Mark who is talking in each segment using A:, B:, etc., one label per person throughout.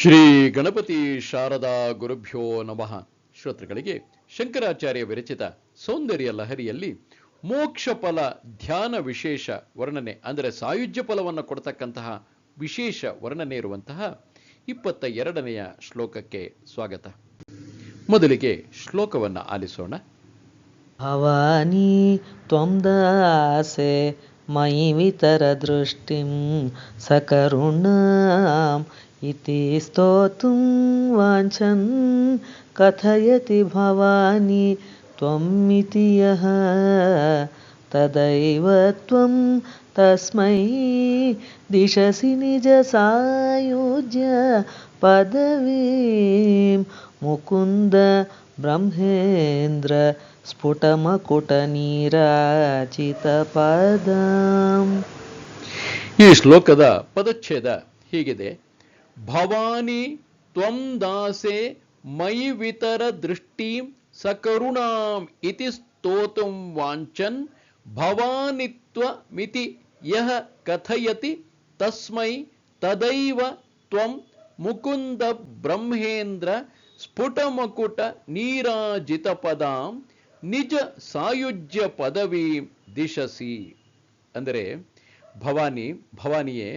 A: ಶ್ರೀ ಗಣಪತಿ ಶಾರದಾ ಗುರುಭ್ಯೋ ನಮಃ. ಶ್ರೋತೃಗಳಿಗೆ ಶಂಕರಾಚಾರ್ಯ ವಿರಚಿತ ಸೌಂದರ್ಯ ಲಹರಿಯಲ್ಲಿ ಮೋಕ್ಷ ಫಲ ಧ್ಯಾನ ವಿಶೇಷ ವರ್ಣನೆ, ಅಂದರೆ ಸಾಯುಜ್ಯ ಫಲವನ್ನು ಕೊಡ್ತಕ್ಕಂತಹ ವಿಶೇಷ ವರ್ಣನೆ ಇರುವಂತಹ ಇಪ್ಪತ್ತ ಎರಡನೆಯ ಶ್ಲೋಕಕ್ಕೆ ಸ್ವಾಗತ. ಮೊದಲಿಗೆ ಶ್ಲೋಕವನ್ನು ಆಲಿಸೋಣ.
B: ಭವಾನಿ ತ್ವಂದಾಸೆ ಮೈ ವಿತರ ದೃಷ್ಟಿಂ ಸಕರುಣಾಂ ಇತಿ ಸ್ತೋತುಂ ವಾಂಚನ್ ಕಥಯತಿ ಭವಾನಿ ತ್ವಮಿತಿ ಯಹ ತದೈವ ತ್ವಂ ತಸ್ಮೈ ದಿಶಸಿ ನಿಜ ಸಾಯುಜ್ಯ ಪದವೀಂ ಮುಕುಂದ ಬ್ರಹ್ಮೇಂದ್ರ ಸ್ಫುಟಮಕುಟ ನೀರಾಜಿತ ಪದಂ
A: ಈ ಶ್ಲೋಕದ ಪದಚ್ಛೇದ ಹೀಗಿದೆ. ಭವಾನಿ ತ್ವಂ ದಾಸೆ ಮಯಿ ವಿತರ ದೃಷ್ಟಿಂ ಸಕರುಣಾಂ ಇತಿ ಸ್ತೋತುಂ ವಾಂಚನ್ ಭವಾನಿತ್ವ ಮಿತಿ ಯಹ ಕಥಯತಿ ತಸ್ಮೈ ತದೈವ ತ್ವಂ ಮುಕುಂದ ಬ್ರಹ್ಮೇಂದ್ರ ಸ್ಫುಟಮಕುಟ ನೀರಾಜಿತ ಪದಾಂ ನಿಜ ಸಾಯುಜ್ಯ ಪದವಿ ದಿಶಸಿ ಅಂದರೆ ಭವಾನಿ, ಭವಾನಿಯೇ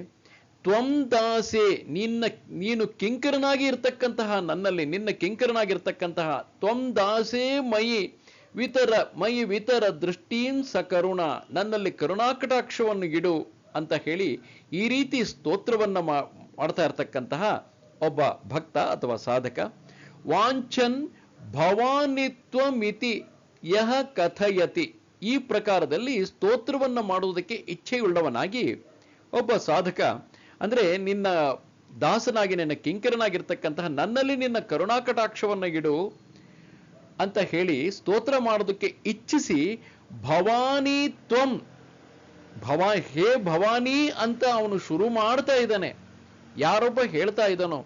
A: ತ್ವಂ ದಾಸೆ, ನಿನ್ನ, ನೀನು ಕಿಂಕರನಾಗಿ ಇರ್ತಕ್ಕಂತಹ ನನ್ನಲ್ಲಿ, ನಿನ್ನ ಕಿಂಕರನಾಗಿರ್ತಕ್ಕಂತಹ ತ್ವಂ ದಾಸೆ ಮಯಿ ವಿತರ ಮಯಿ ವಿತರ ದೃಷ್ಟೀನ್ ಸಕರುಣ, ನನ್ನಲ್ಲಿ ಕರುಣಾಕಟಾಕ್ಷವನ್ನು ಇಡು ಅಂತ ಹೇಳಿ ಈ ರೀತಿ ಸ್ತೋತ್ರವನ್ನು ಮಾ- ಮಾಡ್ತಾ ಇರ್ತಕ್ಕಂತಹ ಒಬ್ಬ ಭಕ್ತ ಅಥವಾ ಸಾಧಕ. ವಾಂಛನ್ ಭವಾನಿತ್ವಮಿತಿ ಯಹ ಕಥಯತಿ. ಈ ಪ್ರಕಾರದಲ್ಲಿ ಸ್ತೋತ್ರವನ್ನು ಮಾಡುವುದಕ್ಕೆ ಇಚ್ಛೆಯುಳ್ಳವನಾಗಿ ಒಬ್ಬ ಸಾಧಕ ಅಂದ್ರೆ ನಿನ್ನ ದಾಸನಾಗಿ, ನಿನ್ನ ಕಿಂಕರನಾಗಿರ್ತಕ್ಕಂತಹ ನನ್ನಲ್ಲಿ ನಿನ್ನ ಕರುಣಾಕಟಾಕ್ಷವನ್ನು ಇಡು ಅಂತ ಹೇಳಿ ಸ್ತೋತ್ರ ಮಾಡೋದಕ್ಕೆ ಇಚ್ಛಿಸಿ, ಭವಾನಿ ತ್ವಂ, ಭವ, ಹೇ ಭವಾನಿ ಅಂತ ಅವನು ಶುರು ಮಾಡ್ತಾ ಇದ್ದಾನೆ. ಯಾರೊಬ್ಬ ಹೇಳ್ತಾ ಇದ್ದಾನೋ,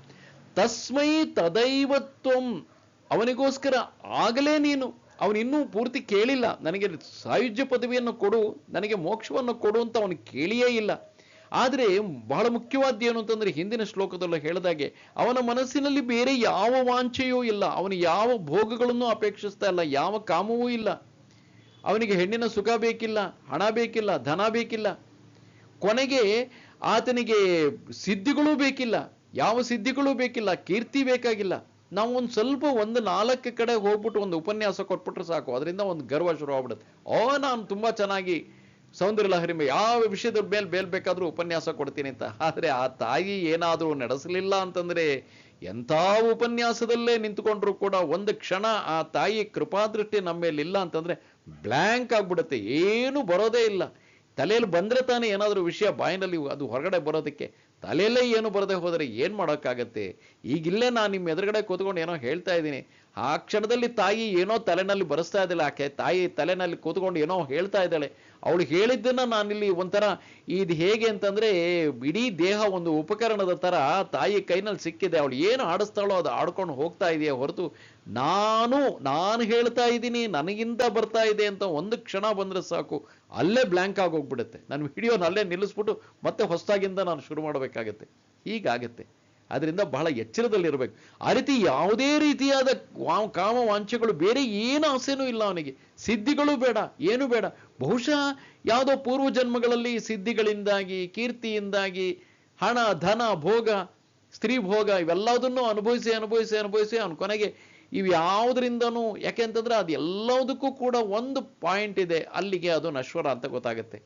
A: ತಸ್ಮೈ ತದೈವತ್ವಂ ಅವನಿಗೋಸ್ಕರ ಆಗಲೇ ನೀನು. ಅವನಿನ್ನೂ ಪೂರ್ತಿ ಕೇಳಿಲ್ಲ. ನನಗೆ ಸಾಯುಜ್ಯ ಪದವಿಯನ್ನು ಕೊಡು, ನನಗೆ ಮೋಕ್ಷವನ್ನು ಕೊಡು ಅಂತ ಅವನು ಕೇಳಿಯೇ ಇಲ್ಲ. ಆದರೆ ಬಹಳ ಮುಖ್ಯವಾದ ಏನು ಅಂತಂದ್ರೆ ಹಿಂದಿನ ಶ್ಲೋಕದಲ್ಲೂ ಹೇಳಿದಾಗೆ, ಅವನ ಮನಸ್ಸಿನಲ್ಲಿ ಬೇರೆ ಯಾವ ವಾಂಛೆಯೂ ಇಲ್ಲ. ಅವನು ಯಾವ ಭೋಗಗಳನ್ನು ಅಪೇಕ್ಷಿಸ್ತಾ ಇಲ್ಲ, ಯಾವ ಕಾಮವೂ ಇಲ್ಲ. ಅವನಿಗೆ ಹೆಣ್ಣಿನ ಸುಖ ಬೇಕಿಲ್ಲ, ಹಣ ಬೇಕಿಲ್ಲ, ಧನ ಬೇಕಿಲ್ಲ. ಕೊನೆಗೆ ಆತನಿಗೆ ಸಿದ್ಧಿಗಳೂ ಬೇಕಿಲ್ಲ. ಯಾವ ಸಿದ್ಧಿಗಳೂ ಬೇಕಿಲ್ಲ, ಕೀರ್ತಿ ಬೇಕಾಗಿಲ್ಲ. ನಾವು ಒಂದು ಸ್ವಲ್ಪ ಒಂದು ನಾಲ್ಕು ಕಡೆ ಹೋಗ್ಬಿಟ್ಟು ಒಂದು ಉಪನ್ಯಾಸ ಕೊಟ್ಬಿಟ್ರೆ ಸಾಕು. ಅದರಿಂದ ಒಂದು ಗರ್ವ ಶುರು ಆಗ್ಬಿಡುತ್ತೆ. ಓ, ನಾನು ತುಂಬಾ ಚೆನ್ನಾಗಿ ಸೌಂದರ್ಯ ಲಹರಿ ಯಾವ ವಿಷಯದ ಮೇಲೆ ಬೇಲ್ಬೇಕಾದ್ರೂ ಉಪನ್ಯಾಸ ಕೊಡ್ತೀನಿ ಅಂತ. ಆದ್ರೆ ಆ ತಾಯಿ ಏನಾದರೂ ನಡೆಸಲಿಲ್ಲ ಅಂತಂದ್ರೆ ಎಂಥ ಉಪನ್ಯಾಸದಲ್ಲೇ ನಿಂತ್ಕೊಂಡ್ರು ಕೂಡ ಒಂದು ಕ್ಷಣ ಆ ತಾಯಿ ಕೃಪಾದೃಷ್ಟಿ ನಮ್ಮ ಮೇಲೆ ಇಲ್ಲ ಅಂತಂದ್ರೆ ಬ್ಲ್ಯಾಂಕ್ ಆಗ್ಬಿಡುತ್ತೆ. ಏನು ಬರೋದೇ ಇಲ್ಲ. ತಲೆಯಲ್ಲಿ ಬಂದ್ರೆ ತಾನೇ ಏನಾದರೂ ವಿಷಯ ಬಾಯಿನಲ್ಲಿ ಅದು ಹೊರಗಡೆ ಬರೋದಕ್ಕೆ. ತಲೆಯಲ್ಲೇ ಏನು ಬರದೆ ಹೋದರೆ ಏನು ಮಾಡೋಕ್ಕಾಗತ್ತೆ? ಈಗಿಲ್ಲೇ ನಾನು ನಿಮ್ಮ ಎದುರುಗಡೆ ಕೂತ್ಕೊಂಡು ಏನೋ ಹೇಳ್ತಾ ಇದ್ದೀನಿ. ಆ ಕ್ಷಣದಲ್ಲಿ ತಾಯಿ ಏನೋ ತಲೆನಲ್ಲಿ ಬರೆಸ್ತಾ ಇದ್ದಾಳೆ. ಆಕೆ ತಾಯಿ ತಲೆನಲ್ಲಿ ಕೂತ್ಕೊಂಡು ಏನೋ ಹೇಳ್ತಾ ಇದ್ದಾಳೆ. ಅವಳು ಹೇಳಿದ್ದನ್ನ ನಾನಿಲ್ಲಿ ಒಂಥರ ಇದು ಹೇಗೆ ಅಂತಂದ್ರೆ ಇಡೀ ದೇಹ ಒಂದು ಉಪಕರಣದ ತರ ತಾಯಿ ಕೈನಲ್ಲಿ ಸಿಕ್ಕಿದೆ. ಅವಳು ಏನು ಆಡಿಸ್ತಾಳೋ ಅದು ಆಡ್ಕೊಂಡು ಹೋಗ್ತಾ ಇದೆಯಾ ಹೊರತು ನಾನು ನಾನು ಹೇಳ್ತಾ ಇದ್ದೀನಿ ನನಗಿಂತ ಬರ್ತಾ ಇದೆ ಅಂತ ಒಂದು ಕ್ಷಣ ಬಂದ್ರೆ ಸಾಕು. ಅಲ್ಲೇ ಬ್ಲ್ಯಾಂಕ್ ಆಗೋಗ್ಬಿಡುತ್ತೆ ನನ್ನ ವಿಡಿಯೋನ ಅಲ್ಲೇ ನಿಲ್ಲಿಸ್ಬಿಟ್ಟು ಮತ್ತೆ ಹೊಸದಾಗಿಂದ ನಾನು ಶುರು ಮಾಡಬೇಕಾಗತ್ತೆ. ಹೀಗಾಗತ್ತೆ. ಅದರಿಂದ ಬಹಳ ಎಚ್ಚರದಲ್ಲಿರಬೇಕು. ಆ ರೀತಿ ಯಾವುದೇ ರೀತಿಯಾದ ಕಾಮ ವಾಂಛೆಗಳು ಬೇರೆ ಏನು ಆಸೆನೂ ಇಲ್ಲ ಅವನಿಗೆ. ಸಿದ್ಧಿಗಳು ಬೇಡ, ಏನು ಬೇಡ. ಬಹುಶಃ ಯಾವುದೋ ಪೂರ್ವ ಜನ್ಮಗಳಲ್ಲಿ ಸಿದ್ಧಿಗಳಿಂದಾಗಿ, ಕೀರ್ತಿಯಿಂದಾಗಿ, ಹಣ, ಧನ, ಭೋಗ, ಸ್ತ್ರೀ ಭೋಗ ಇವೆಲ್ಲದನ್ನು ಅನುಭವಿಸಿ ಅನುಭವಿಸಿ ಅನುಭವಿಸಿ ಅವನು ಕೊನೆಗೆ ಇವು ಯಾವುದರಿಂದನೂ, ಯಾಕೆ ಅಂತಂದ್ರೆ ಅದು ಎಲ್ಲದಕ್ಕೂ ಕೂಡ ಒಂದು ಪಾಯಿಂಟ್ ಇದೆ, ಅಲ್ಲಿಗೆ ಅದು ನಶ್ವರ ಅಂತ ಗೊತ್ತಾಗುತ್ತೆ.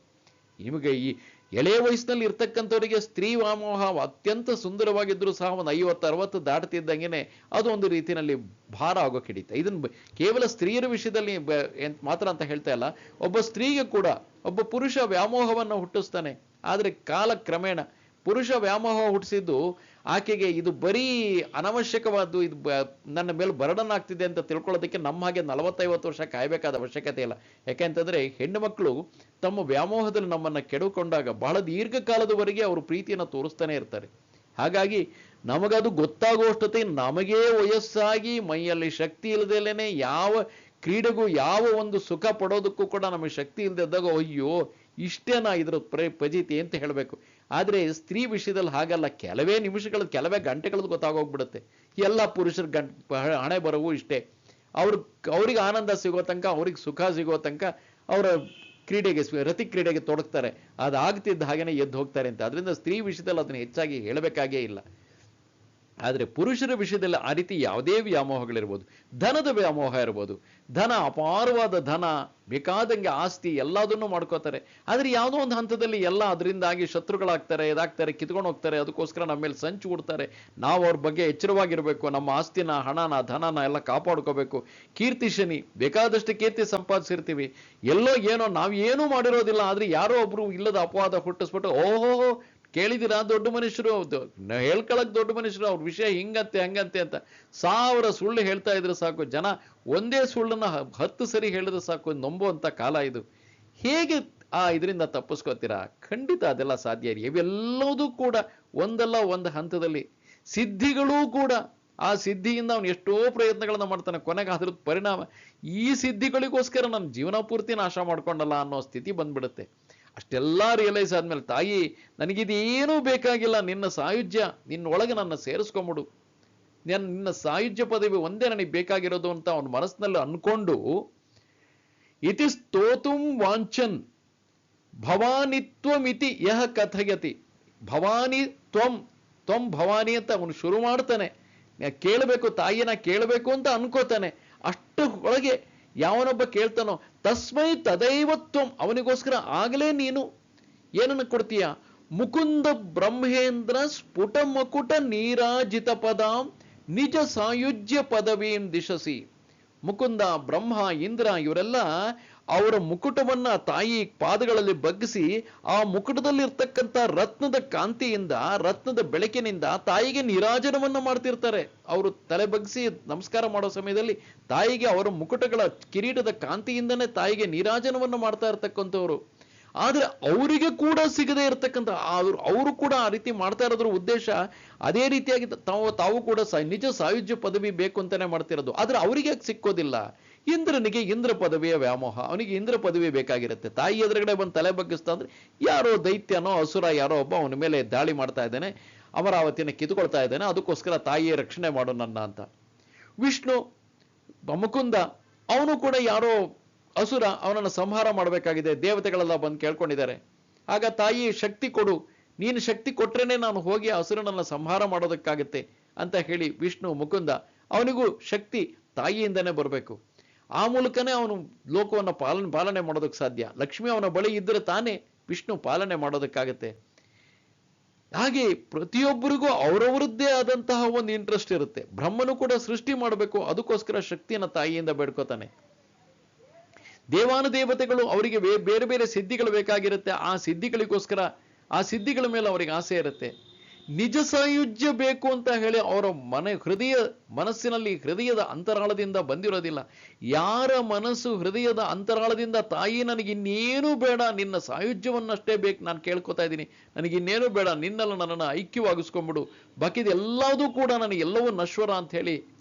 A: ನಿಮಗೆ ಈ ಎಳೆಯ ವಯಸ್ಸಿನಲ್ಲಿ ಇರ್ತಕ್ಕಂಥವರಿಗೆ ಸ್ತ್ರೀ ವ್ಯಾಮೋಹ ಅತ್ಯಂತ ಸುಂದರವಾಗಿದ್ದರೂ ಸಹ ಒಂದು ಐವತ್ತು ಅರವತ್ತು ದಾಟ್ತಿದ್ದಂಗೆನೆ ಅದು ಒಂದು ರೀತಿಯಲ್ಲಿ ಭಾರ ಆಗೋಕೆ ಹಿಡಿತೆ ಇದನ್ನು ಕೇವಲ ಸ್ತ್ರೀಯರ ವಿಷಯದಲ್ಲಿ ಮಾತ್ರ ಅಂತ ಹೇಳ್ತಾ ಇಲ್ಲ. ಒಬ್ಬ ಸ್ತ್ರೀಗೆ ಕೂಡ ಒಬ್ಬ ಪುರುಷ ವ್ಯಾಮೋಹವನ್ನು ಹುಟ್ಟಿಸ್ತಾನೆ. ಆದರೆ ಕಾಲಕ್ರಮೇಣ ಪುರುಷ ವ್ಯಾಮೋಹ ಹುಟ್ಟಿಸಿದ್ದು ಆಕೆಗೆ ಇದು ಬರೀ ಅನವಶ್ಯಕವಾದ್ದು, ಇದು ನನ್ನ ಮೇಲೆ ಬರ್ಡನ್ ಆಗ್ತಿದೆ ಅಂತ ತಿಳ್ಕೊಳ್ಳೋದಕ್ಕೆ ನಮ್ಮ ಹಾಗೆ ನಲವತ್ತೈವತ್ತು ವರ್ಷ ಕಾಯಬೇಕಾದ ಅವಶ್ಯಕತೆ ಇಲ್ಲ. ಯಾಕೆಂತಂದ್ರೆ ಹೆಣ್ಣು ಮಕ್ಕಳು ತಮ್ಮ ವ್ಯಾಮೋಹದಲ್ಲಿ ನಮ್ಮನ್ನ ಕೆಡುಕೊಂಡಾಗ ಬಹಳ ದೀರ್ಘಕಾಲದವರೆಗೆ ಅವರು ಪ್ರೀತಿಯನ್ನು ತೋರಿಸ್ತಾನೆ ಇರ್ತಾರೆ. ಹಾಗಾಗಿ ನಮಗದು ಗೊತ್ತಾಗುವಷ್ಟೊತ್ತೆ ನಮಗೇ ವಯಸ್ಸಾಗಿ ಮೈಯಲ್ಲಿ ಶಕ್ತಿ ಇಲ್ಲದೇನೆ ಯಾವ ಕ್ರೀಡೆಗೂ ಯಾವ ಒಂದು ಸುಖ ಪಡೋದಕ್ಕೂ ಕೂಡ ನಮಗೆ ಶಕ್ತಿ ಇಲ್ಲದೆ ಇದ್ದಾಗ, ಅಯ್ಯೋ ಇಷ್ಟೇನಾ ಇದ್ರ ಪ್ರ ಅಂತ ಹೇಳಬೇಕು. ಆದರೆ ಸ್ತ್ರೀ ವಿಷಯದಲ್ಲಿ ಹಾಗಲ್ಲ. ಕೆಲವೇ ನಿಮಿಷಗಳ, ಕೆಲವೇ ಗಂಟೆಗಳದ್ದು ಗೊತ್ತಾಗೋಗ್ಬಿಡುತ್ತೆ. ಎಲ್ಲ ಪುರುಷರ ಗಂಟ್ ಹಣೆ ಬರವು ಇಷ್ಟೇ. ಅವ್ರ, ಅವ್ರಿಗೆ ಆನಂದ ಸಿಗೋ ತನಕ, ಅವ್ರಿಗೆ ಸುಖ ಸಿಗೋ ತನಕ ಅವರ ಕ್ರೀಡೆಗೆ ರತಿ ಕ್ರೀಡೆಗೆ ತೊಡಗ್ತಾರೆ. ಅದಾಗ್ತಿದ್ದ ಹಾಗೇನೆ ಎದ್ದು ಹೋಗ್ತಾರೆ ಅಂತ. ಅದರಿಂದ ಸ್ತ್ರೀ ವಿಷಯದಲ್ಲಿ ಅದನ್ನು ಹೆಚ್ಚಾಗಿ ಹೇಳಬೇಕಾಗೇ ಇಲ್ಲ. ಆದರೆ ಪುರುಷರ ವಿಷಯದಲ್ಲಿ ಆ ರೀತಿ ಯಾವುದೇ ವ್ಯಾಮೋಹಗಳಿರ್ಬೋದು. ಧನದ ವ್ಯಾಮೋಹ ಇರ್ಬೋದು. ಧನ, ಅಪಾರವಾದ ಧನ, ಬೇಕಾದಂಗೆ ಆಸ್ತಿ ಎಲ್ಲದನ್ನು ಮಾಡ್ಕೋತಾರೆ. ಆದರೆ ಯಾವುದೋ ಒಂದು ಹಂತದಲ್ಲಿ ಎಲ್ಲ ಅದರಿಂದಾಗಿ ಶತ್ರುಗಳಾಗ್ತಾರೆ, ಇದಾಗ್ತಾರೆ, ಕಿತ್ಕೊಂಡು ಹೋಗ್ತಾರೆ, ಅದಕ್ಕೋಸ್ಕರ ನಮ್ಮ ಮೇಲೆ ಸಂಚು ಕೊಡ್ತಾರೆ ನಾವು ಅವ್ರ ಬಗ್ಗೆ ಎಚ್ಚರವಾಗಿರಬೇಕು. ನಮ್ಮ ಆಸ್ತಿನ, ಹಣನ, ಧನನ ಎಲ್ಲ ಕಾಪಾಡ್ಕೋಬೇಕು. ಕೀರ್ತಿ ಶನಿ, ಬೇಕಾದಷ್ಟು ಕೀರ್ತಿ ಸಂಪಾದಿಸಿರ್ತೀವಿ. ಎಲ್ಲೋ ಏನೋ, ನಾವು ಏನೂ ಮಾಡಿರೋದಿಲ್ಲ, ಆದರೆ ಯಾರೋ ಒಬ್ರು ಇಲ್ಲದ ಅಪವಾದ ಹುಟ್ಟಿಸ್ಬಿಟ್ಟು ಓಹೋ ಕೇಳಿದಿರಾ? ದೊಡ್ಡ ಮನುಷ್ಯರು ಹೇಳ್ಕೊಳಕ್ ದೊಡ್ಡ ಮನುಷ್ಯರು ಅವ್ರ ವಿಷಯ ಹಿಂಗಂತೆ, ಹಂಗಂತೆ ಅಂತ ಸಾವಿರ ಸುಳ್ಳು ಹೇಳ್ತಾ ಇದ್ರೆ ಸಾಕು. ಜನ ಒಂದೇ ಸುಳ್ಳನ್ನ ಹತ್ತು ಸರಿ ಹೇಳಿದ್ರೆ ಸಾಕು. ನಂಬುವಂತ ಕಾಲ ಇದು. ಹೇಗೆ ಆ ಇದರಿಂದ ತಪ್ಪಿಸ್ಕೋತೀರಾ? ಖಂಡಿತ ಅದೆಲ್ಲ ಸಾಧ್ಯ ಇದೆ. ಇವೆಲ್ಲದೂ ಕೂಡ ಒಂದಲ್ಲ ಒಂದು ಹಂತದಲ್ಲಿ ಸಿದ್ಧಿಗಳೂ ಕೂಡ ಆ ಸಿದ್ಧಿಯಿಂದ ಅವನು ಎಷ್ಟೋ ಪ್ರಯತ್ನಗಳನ್ನ ಮಾಡ್ತಾನೆ. ಕೊನೆಗೆ ಅದ್ರ ಪರಿಣಾಮ ಈ ಸಿದ್ಧಿಗಳಿಗೋಸ್ಕರ ನನ್ನ ಜೀವನ ಪೂರ್ತಿ ನಾಶ ಮಾಡ್ಕೊಂಡಲ್ಲ ಅನ್ನೋ ಸ್ಥಿತಿ ಬಂದ್ಬಿಡುತ್ತೆ. ಅಷ್ಟೆಲ್ಲ ರಿಯಲೈಸ್ ಆದಮೇಲೆ, ತಾಯಿ, ನನಗಿದೇನೂ ಬೇಕಾಗಿಲ್ಲ. ನಿನ್ನ ಸಾಯುಜ್ಯ, ನಿನ್ನೊಳಗೆ ನನ್ನ ಸೇರಿಸ್ಕೊಂಬಿಡು. ನನ್ನ, ನಿನ್ನ ಸಾಯುಜ್ಯ ಪದವಿ ಒಂದೇ ನನಗೆ ಬೇಕಾಗಿರೋದು ಅಂತ ಅವನ ಮನಸ್ಸಿನಲ್ಲಿ ಅನ್ಕೊಂಡು, ಇತಿ ಸ್ತೋತುಂ ವಾಂಚನ್ ಭವಾನಿತ್ವಮಿತಿ ಯಹ ಕಥಯತಿ. ಭವಾನಿ ತ್ವಂ ತ್ವಂ ಭವಾನಿ ಅಂತ ಅವನು ಶುರು ಮಾಡ್ತಾನೆ. ಕೇಳಬೇಕು, ತಾಯಿನ ಕೇಳಬೇಕು ಅಂತ ಅನ್ಕೋತಾನೆ. ಅಷ್ಟು ಒಳಗೆ ಯಾವನೊಬ್ಬ ಕೇಳ್ತಾನೋ, ತಸ್ಮೈ ತದೈವತ್ವಂ, ಅವನಿಗೋಸ್ಕರ ಆಗಲೇ ನೀನು. ಏನನ್ನು ಕೊಡ್ತೀಯ? ಮುಕುಂದ ಬ್ರಹ್ಮೇಂದ್ರ ಸ್ಫುಟ ಮಕುಟ ನೀರಾಜಿತ ಪದಾಂ, ನಿಜ ಸಾಯುಜ್ಯ ಪದವೀಂ ದಿಶಸಿ. ಮುಕುಂದ ಬ್ರಹ್ಮ ಇಂದ್ರ ಇವರೆಲ್ಲ ಅವರ ಮುಕುಟವನ್ನ ತಾಯಿ ಪಾದಗಳಲ್ಲಿ ಬಗ್ಗಿಸಿ ಆ ಮುಕುಟದಲ್ಲಿರ್ತಕ್ಕಂಥ ರತ್ನದ ಕಾಂತಿಯಿಂದ, ರತ್ನದ ಬೆಳಕಿನಿಂದ ತಾಯಿಗೆ ನಿರಾಜನವನ್ನ ಮಾಡ್ತಿರ್ತಾರೆ. ಅವರು ತಲೆ ಬಗ್ಗಿಸಿ ನಮಸ್ಕಾರ ಮಾಡೋ ಸಮಯದಲ್ಲಿ ತಾಯಿಗೆ ಅವರ ಮುಕುಟಗಳ ಕಿರೀಟದ ಕಾಂತಿಯಿಂದನೇ ತಾಯಿಗೆ ನೀರಾಜನವನ್ನು ಮಾಡ್ತಾ ಇರ್ತಕ್ಕಂಥವ್ರು. ಆದ್ರೆ ಅವರಿಗೆ ಕೂಡ ಸಿಗದೇ ಇರತಕ್ಕಂಥ ಅವರು ಅವರು ಕೂಡ ಆ ರೀತಿ ಮಾಡ್ತಾ ಇರೋದ್ರ ಉದ್ದೇಶ ಅದೇ ರೀತಿಯಾಗಿ ತಾವು ತಾವು ಕೂಡ ಸಾ ನಿಜ ಸಾಯುಜ್ಯ ಪದವಿ ಬೇಕು ಅಂತಾನೆ ಮಾಡ್ತಿರೋದು. ಆದರೆ ಅವರಿಗೆ ಸಿಕ್ಕೋದಿಲ್ಲ? ಇಂದ್ರನಿಗೆ ಇಂದ್ರ ಪದವಿಯ ವ್ಯಾಮೋಹ. ಅವನಿಗೆ ಇಂದ್ರ ಪದವಿ ಬೇಕಾಗಿರುತ್ತೆ. ತಾಯಿ ಎದುರುಗಡೆ ಬಂದು ತಲೆ ಬಗ್ಗಿಸ್ತಾ ಅಂದ್ರೆ ಯಾರೋ ದೈತ್ಯನೋ ಅಸುರ ಯಾರೋ ಒಬ್ಬ ಅವನ ಮೇಲೆ ದಾಳಿ ಮಾಡ್ತಾ ಇದ್ದಾನೆ. ಅಮರಾವತಿನ ಕಿತ್ಕೊಳ್ತಾ ಇದ್ದಾನೆ. ಅದಕ್ಕೋಸ್ಕರ ತಾಯಿಯ ರಕ್ಷಣೆ ಮಾಡು ನನ್ನ ಅಂತ. ವಿಷ್ಣು ಮುಕುಂದ ಅವನು ಕೂಡ ಯಾರೋ ಅಸುರ ಅವನನ್ನು ಸಂಹಾರ ಮಾಡಬೇಕಾಗಿದೆ. ದೇವತೆಗಳೆಲ್ಲ ಬಂದು ಕೇಳ್ಕೊಂಡಿದ್ದಾರೆ. ಆಗ ತಾಯಿ, ಶಕ್ತಿ ಕೊಡು. ನೀನು ಶಕ್ತಿ ಕೊಟ್ರೇನೆ ನಾನು ಹೋಗಿ ಅಸುರನನ್ನು ಸಂಹಾರ ಮಾಡೋದಕ್ಕಾಗತ್ತೆ ಅಂತ ಹೇಳಿ ವಿಷ್ಣು ಮುಕುಂದ, ಅವನಿಗೂ ಶಕ್ತಿ ತಾಯಿಯಿಂದನೇ ಬರಬೇಕು. ಆ ಮೂಲಕನೇ ಅವನು ಲೋಕವನ್ನು ಪಾಲನೆ ಪಾಲನೆ ಮಾಡೋದಕ್ಕೆ ಸಾಧ್ಯ. ಲಕ್ಷ್ಮಿ ಅವನ ಬಳಿ ಇದ್ದರೆ ತಾನೇ ವಿಷ್ಣು ಪಾಲನೆ ಮಾಡೋದಕ್ಕಾಗತ್ತೆ. ಹಾಗೆ ಪ್ರತಿಯೊಬ್ಬರಿಗೂ ಅವರವರದ್ದೇ ಆದಂತಹ ಒಂದು ಇಂಟ್ರೆಸ್ಟ್ ಇರುತ್ತೆ. ಬ್ರಹ್ಮನು ಕೂಡ ಸೃಷ್ಟಿ ಮಾಡಬೇಕು. ಅದಕ್ಕೋಸ್ಕರ ಶಕ್ತಿಯನ್ನು ತಾಯಿಯಿಂದ ಬೇಡ್ಕೋತಾನೆ. ದೇವಾನುದೇವತೆಗಳು ಅವರಿಗೆ ಬೇರೆ ಬೇರೆ ಸಿದ್ಧಿಗಳು ಬೇಕಾಗಿರುತ್ತೆ. ಆ ಸಿದ್ಧಿಗಳಿಗೋಸ್ಕರ, ಆ ಸಿದ್ಧಿಗಳ ಮೇಲೆ ಅವರಿಗೆ ಆಸೆ ಇರುತ್ತೆ. ನಿಜ ಸಾಯುಜ್ಯ ಬೇಕು ಅಂತ ಹೇಳಿ ಅವರ ಮನೆ, ಹೃದಯ, ಮನಸ್ಸಿನಲ್ಲಿ ಹೃದಯದ ಅಂತರಾಳದಿಂದ ಬಂದಿರೋದಿಲ್ಲ. ಯಾರ ಮನಸ್ಸು ಹೃದಯದ ಅಂತರಾಳದಿಂದ ತಾಯಿ ನನಗೆ ಇನ್ನೇನು ಬೇಡ, ನಿನ್ನ ಸಾಯುಜ್ಯವನ್ನಷ್ಟೇ ಬೇಕು ನಾನು ಕೇಳ್ಕೊತಾ ಇದ್ದೀನಿ. ನನಗೆ ಇನ್ನೇನು ಬೇಡ, ನಿನ್ನಲ್ಲ ನನ್ನನ್ನು ಐಕ್ಯವಾಗಿಸ್ಕೊಂಬಿಡು. ಬಾಕಿದೆಲ್ಲದೂ ಕೂಡ ನನಗೆ ಎಲ್ಲವೂ ನಶ್ವರ ಅಂತ ಹೇಳಿ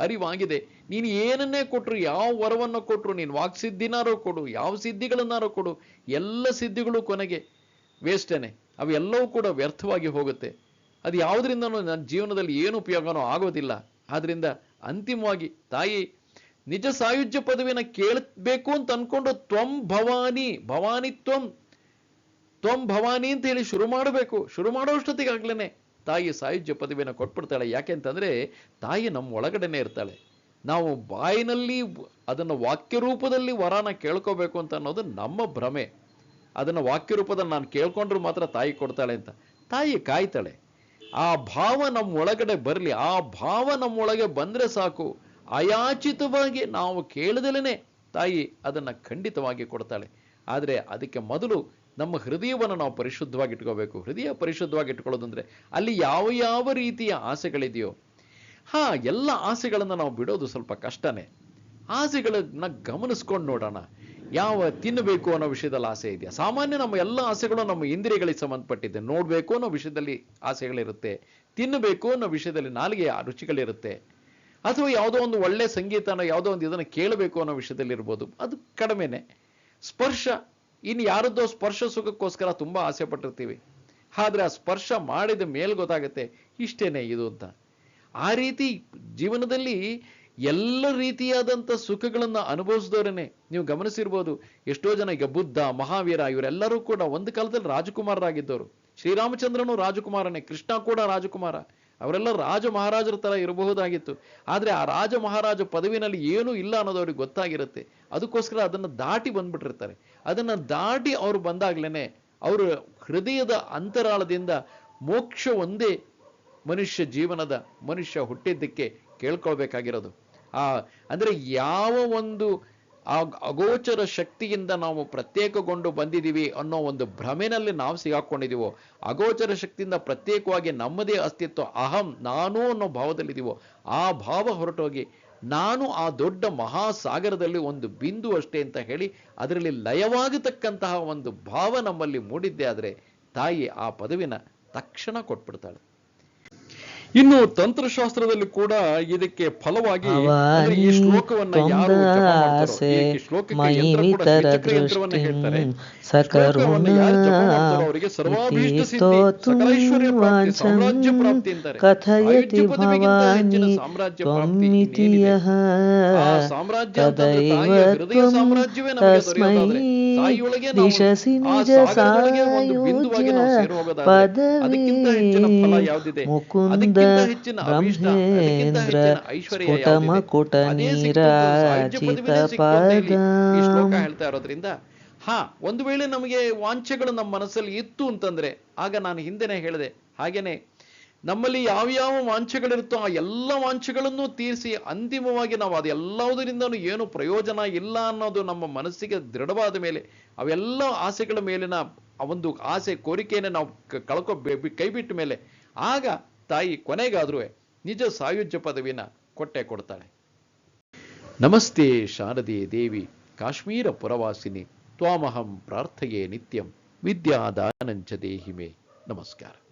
A: ಅರಿವಾಗಿದೆ. ನೀನು ಏನನ್ನೇ ಕೊಟ್ಟರು ಯಾವ ವರವನ್ನು ಕೊಟ್ಟರು ನೀನು ವಾಕ್ಸಿದ್ಧಿನಾರೋ ಕೊಡು, ಯಾವ ಸಿದ್ಧಿಗಳನ್ನಾರೋ ಕೊಡು, ಎಲ್ಲ ಸಿದ್ಧಿಗಳು ಕೊನೆಗೆ ವೇಸ್ಟೇನೆ. ಅವೆಲ್ಲವೂ ಕೂಡ ವ್ಯರ್ಥವಾಗಿ ಹೋಗುತ್ತೆ. ಅದು ಯಾವುದರಿಂದನೂ ನನ್ನ ಜೀವನದಲ್ಲಿ ಏನು ಉಪಯೋಗನೂ ಆಗೋದಿಲ್ಲ. ಆದ್ದರಿಂದ ಅಂತಿಮವಾಗಿ, ತಾಯಿ, ನಿಜ ಸಾಯುಜ್ಯ ಪದವಿನ ಕೇಳಬೇಕು ಅಂತ ಅನ್ಕೊಂಡು ತ್ವಂ ಭವಾನಿ ಭವಾನಿ ತ್ವಂ ತ್ವಂ ಭವಾನಿ ಅಂತ ಹೇಳಿ ಶುರು ಮಾಡಬೇಕು. ಶುರು ಮಾಡೋಷ್ಟೊತ್ತಿಗಾಗ್ಲೇನೆ ತಾಯಿ ಸಾಯುಜ್ಯ ಪದವಿಯನ್ನು ಕೊಟ್ಬಿಡ್ತಾಳೆ. ಯಾಕೆಂತಂದ್ರೆ ತಾಯಿ ನಮ್ಮ ಒಳಗಡೆನೆ ಇರ್ತಾಳೆ. ನಾವು ಬಾಯಿನಲ್ಲಿ ಅದನ್ನು ವಾಕ್ಯ ರೂಪದಲ್ಲಿ ವರನ ಕೇಳ್ಕೋಬೇಕು ಅಂತ ಅನ್ನೋದು ನಮ್ಮ ಭ್ರಮೆ. ಅದನ್ನು ವಾಕ್ಯ ರೂಪದಲ್ಲಿ ನಾನು ಕೇಳ್ಕೊಂಡ್ರು ಮಾತ್ರ ತಾಯಿ ಕೊಡ್ತಾಳೆ ಅಂತ. ತಾಯಿ ಕಾಯ್ತಾಳೆ. ಆ ಭಾವ ನಮ್ಮ ಒಳಗಡೆ ಬರಲಿ. ಆ ಭಾವ ನಮ್ಮೊಳಗೆ ಬಂದ್ರೆ ಸಾಕು. ಅಯಾಚಿತವಾಗಿ ನಾವು ಕೇಳದಲೇನೆ ತಾಯಿ ಅದನ್ನ ಖಂಡಿತವಾಗಿ ಕೊಡ್ತಾಳೆ. ಆದರೆ ಅದಕ್ಕೆ ಮೊದಲು ನಮ್ಮ ಹೃದಯವನ್ನು ನಾವು ಪರಿಶುದ್ಧವಾಗಿ ಇಟ್ಕೋಬೇಕು. ಹೃದಯ ಪರಿಶುದ್ಧವಾಗಿ ಇಟ್ಕೊಳ್ಳೋದಂದ್ರೆ ಅಲ್ಲಿ ಯಾವ ಯಾವ ರೀತಿಯ ಆಸೆಗಳಿದೆಯೋ, ಹಾ, ಎಲ್ಲ ಆಸೆಗಳನ್ನು ನಾವು ಬಿಡೋದು ಸ್ವಲ್ಪ ಕಷ್ಟನೇ. ಆಸೆಗಳನ್ನ ಗಮನಿಸ್ಕೊಂಡು ನೋಡೋಣ. ಯಾವ ತಿನ್ನಬೇಕು ಅನ್ನೋ ವಿಷಯದಲ್ಲಿ ಆಸೆ ಇದೆಯಾ? ಸಾಮಾನ್ಯ ನಮ್ಮ ಎಲ್ಲ ಆಸೆಗಳು ನಮ್ಮ ಇಂದ್ರಿಯಗಳಿಗೆ ಸಂಬಂಧಪಟ್ಟಿದೆ. ನೋಡಬೇಕು ಅನ್ನೋ ವಿಷಯದಲ್ಲಿ ಆಸೆಗಳಿರುತ್ತೆ. ತಿನ್ನಬೇಕು ಅನ್ನೋ ವಿಷಯದಲ್ಲಿ ನಾಲಿಗೆಯ ರುಚಿಗಳಿರುತ್ತೆ. ಅಥವಾ ಯಾವುದೋ ಒಂದು ಒಳ್ಳೆ ಸಂಗೀತನ, ಯಾವುದೋ ಒಂದು ಇದನ್ನು ಕೇಳಬೇಕು ಅನ್ನೋ ವಿಷಯದಲ್ಲಿ ಇರ್ಬೋದು. ಅದು ಕಡಿಮೆನೆ. ಸ್ಪರ್ಶ ಇನ್ನು ಯಾರದ್ದೋ ಸ್ಪರ್ಶ ಸುಖಕ್ಕೋಸ್ಕರ ತುಂಬಾ ಆಸೆ ಪಟ್ಟಿರ್ತೀವಿ. ಆದ್ರೆ ಆ ಸ್ಪರ್ಶ ಮಾಡಿದ ಮೇಲೆ ಗೊತ್ತಾಗುತ್ತೆ ಇಷ್ಟೇನೆ ಇದು ಅಂತ. ಆ ರೀತಿ ಜೀವನದಲ್ಲಿ ಎಲ್ಲ ರೀತಿಯಾದಂಥ ಸುಖಗಳನ್ನು ಅನುಭವಿಸಿದವರೇನೆ ನೀವು ಗಮನಿಸಿರ್ಬೋದು. ಎಷ್ಟೋ ಜನ ಈಗ ಬುದ್ಧ, ಮಹಾವೀರ ಇವರೆಲ್ಲರೂ ಕೂಡ ಒಂದು ಕಾಲದಲ್ಲಿ ರಾಜಕುಮಾರರಾಗಿದ್ದವರು. ಶ್ರೀರಾಮಚಂದ್ರನು ರಾಜಕುಮಾರನೇ, ಕೃಷ್ಣ ಕೂಡ ರಾಜಕುಮಾರ. ಅವರೆಲ್ಲ ರಾಜ ಮಹಾರಾಜರ ಥರ ಇರಬಹುದಾಗಿತ್ತು. ಆದರೆ ಆ ರಾಜ ಮಹಾರಾಜ ಪದವಿನಲ್ಲಿ ಏನೂ ಇಲ್ಲ ಅನ್ನೋದು ಅವ್ರಿಗೆ ಗೊತ್ತಾಗಿರುತ್ತೆ. ಅದಕ್ಕೋಸ್ಕರ ಅದನ್ನು ದಾಟಿ ಬಂದ್ಬಿಟ್ಟಿರ್ತಾರೆ. ಅದನ್ನು ದಾಟಿ ಅವರು ಬಂದಾಗ್ಲೇ ಅವರು ಹೃದಯದ ಅಂತರಾಳದಿಂದ ಮೋಕ್ಷ ಒಂದೇ ಮನುಷ್ಯ ಜೀವನದ ಮನುಷ್ಯ ಹುಟ್ಟಿದ್ದಕ್ಕೆ ಕೇಳ್ಕೊಳ್ಬೇಕಾಗಿರೋದು. ಆ, ಅಂದರೆ ಯಾವ ಒಂದು ಆ ಅಗೋಚರ ಶಕ್ತಿಯಿಂದ ನಾವು ಪ್ರತ್ಯೇಕಗೊಂಡು ಬಂದಿದ್ದೀವಿ ಅನ್ನೋ ಒಂದು ಭ್ರಮೆನಲ್ಲಿ ನಾವು ಸಿಗಾಕೊಂಡಿದ್ದೀವೋ, ಅಗೋಚರ ಶಕ್ತಿಯಿಂದ ಪ್ರತ್ಯೇಕವಾಗಿ ನಮ್ಮದೇ ಅಸ್ತಿತ್ವ, ಅಹಂ ನಾನು ಅನ್ನೋ ಭಾವದಲ್ಲಿದ್ದೀವೋ, ಆ ಭಾವ ಹೊರಟೋಗಿ ನಾನು ಆ ದೊಡ್ಡ ಮಹಾಸಾಗರದಲ್ಲಿ ಒಂದು ಬಿಂದು ಅಷ್ಟೇ ಅಂತ ಹೇಳಿ ಅದರಲ್ಲಿ ಲಯವಾಗತಕ್ಕಂತಹ ಒಂದು ಭಾವ ನಮ್ಮಲ್ಲಿ ಮೂಡಿದ್ದೆ ಆದರೆ ತಾಯಿ ಆ ಪದವಿನ ತಕ್ಷಣ ಕೊಟ್ಬಿಡ್ತಾಳೆ. ಇನ್ನು ತಂತ್ರಶಾಸ್ತ್ರದಲ್ಲಿ ಕೂಡ ಇದಕ್ಕೆ ಫಲವಾಗಿ ಈ ಶ್ಲೋಕವನ್ನ ಯಾರು ಶ್ಲೋಕಕ್ಕೆ ಯಂತ್ರ ಕೂಡ ಯಂತ್ರವನ್ನ ಹೇಳ್ತಾರೆ. ಅವರಿಗೆ ಸರ್ವಾಭೀಷ್ಟ ಸಿದ್ಧಿ, ಪ್ರಾಪ್ತಿ, ಸಾಮ್ರಾಜ್ಯ ಪ್ರಾಪ್ತಿ ಅಂತಾರೆ.
B: ಕಥಯತಿ ಭವಾನಿ
A: ಸಾಮ್ರಾಜ್ಯ ಪ್ರಾಪ್ತಿ ಸಾಮ್ರಾಜ್ಯ ಹೃದಯ ಸಾಮ್ರಾಜ್ಯವೇ ನಮಗೆ ದೊರೆಯೋದಾದ್ರೆ
B: ದಿಶಸಿ ನಿಜ
A: ಫಲ
B: ಪದವಿ ಮುಕುಂದ ಬ್ರಹ್ಮೇಂದ್ರ ಸ್ಫುಟಮ? ಕುಟ ನೀರಾಜಿತ
A: ಈ ಶ್ಲೋಕ
B: ಪದ
A: ಹೇಳ್ತಾ ಇರೋದ್ರಿಂದ. ಹಾ ಒಂದು ವೇಳೆ ನಮಗೆ ವಾಂಛೆಗಳು ನಮ್ಮ ಮನಸ್ಸಲ್ಲಿ ಇತ್ತು ಅಂತಂದ್ರೆ ಆಗ ನಾನು ಹಿಂದೆನೆ ಹೇಳಿದೆ. ಹಾಗೇನೆ ನಮ್ಮಲ್ಲಿ ಯಾವ್ಯಾವ ವಾಂಛೆಗಳಿರುತ್ತೋ ಆ ಎಲ್ಲ ವಾಂಛೆಗಳನ್ನು ತೀರಿಸಿ ಅಂತಿಮವಾಗಿ ನಾವು ಅದೆಲ್ಲವುದರಿಂದ ಏನು ಪ್ರಯೋಜನ ಇಲ್ಲ ಅನ್ನೋದು ನಮ್ಮ ಮನಸ್ಸಿಗೆ ದೃಢವಾದ ಮೇಲೆ ಅವೆಲ್ಲ ಆಸೆಗಳ ಮೇಲಿನ ಆ ಒಂದು ಆಸೆ ಕೋರಿಕೆಯನ್ನು ನಾವು ಕಳ್ಕೊ ಕೈಬಿಟ್ಟ ಮೇಲೆ ಆಗ ತಾಯಿ ಕೊನೆಗಾದ್ರೂ ನಿಜ ಸಾಯುಜ್ಯ ಪದವಿನ ಕೊಟ್ಟೆ ಕೊಡ್ತಾಳೆ. ನಮಸ್ತೆ ಶಾರದೆ ದೇವಿ, ಕಾಶ್ಮೀರ ಪುರವಾಸಿನಿ, ತ್ವಾಮಹಂ ಪ್ರಾರ್ಥೆಯೇ ನಿತ್ಯಂ, ವಿದ್ಯಾದಾನಂಚ ದೇಹಿಮೆ. ನಮಸ್ಕಾರ.